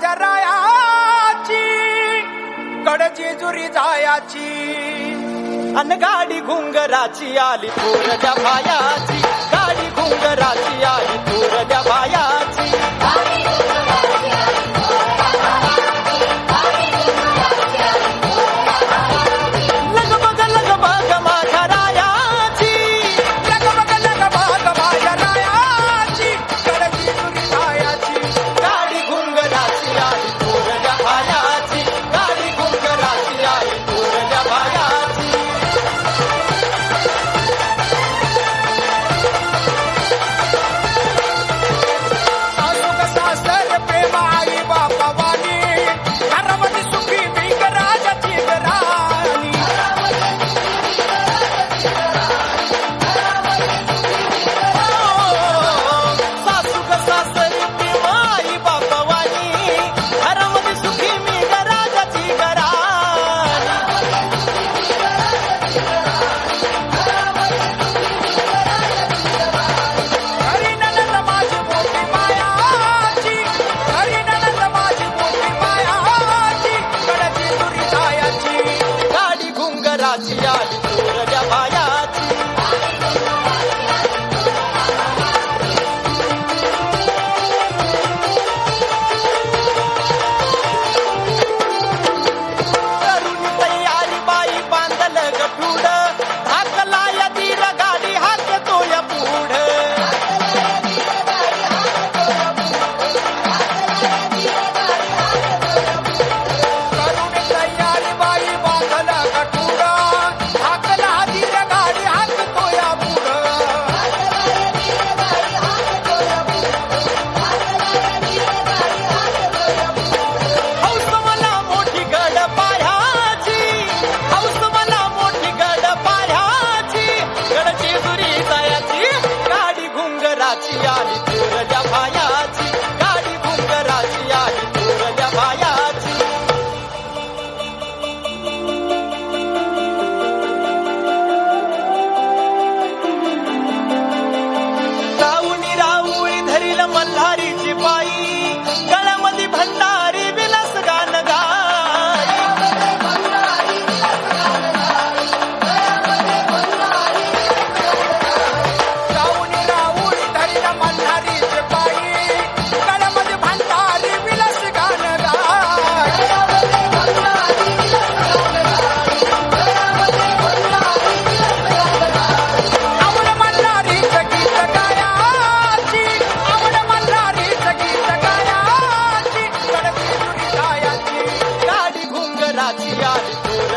जरायाची कडची जुरी जायाची अन गाडी घुंगराची आली पोरच्या भायाची गाडी घुंग Yeah.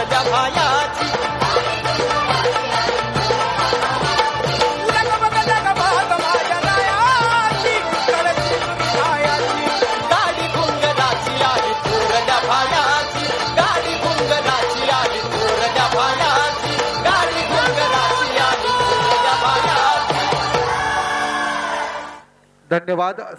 माझ्या भायाची गाडी भुंगणाची आहे थोरड्या भायाची गाडी धन्यवाद.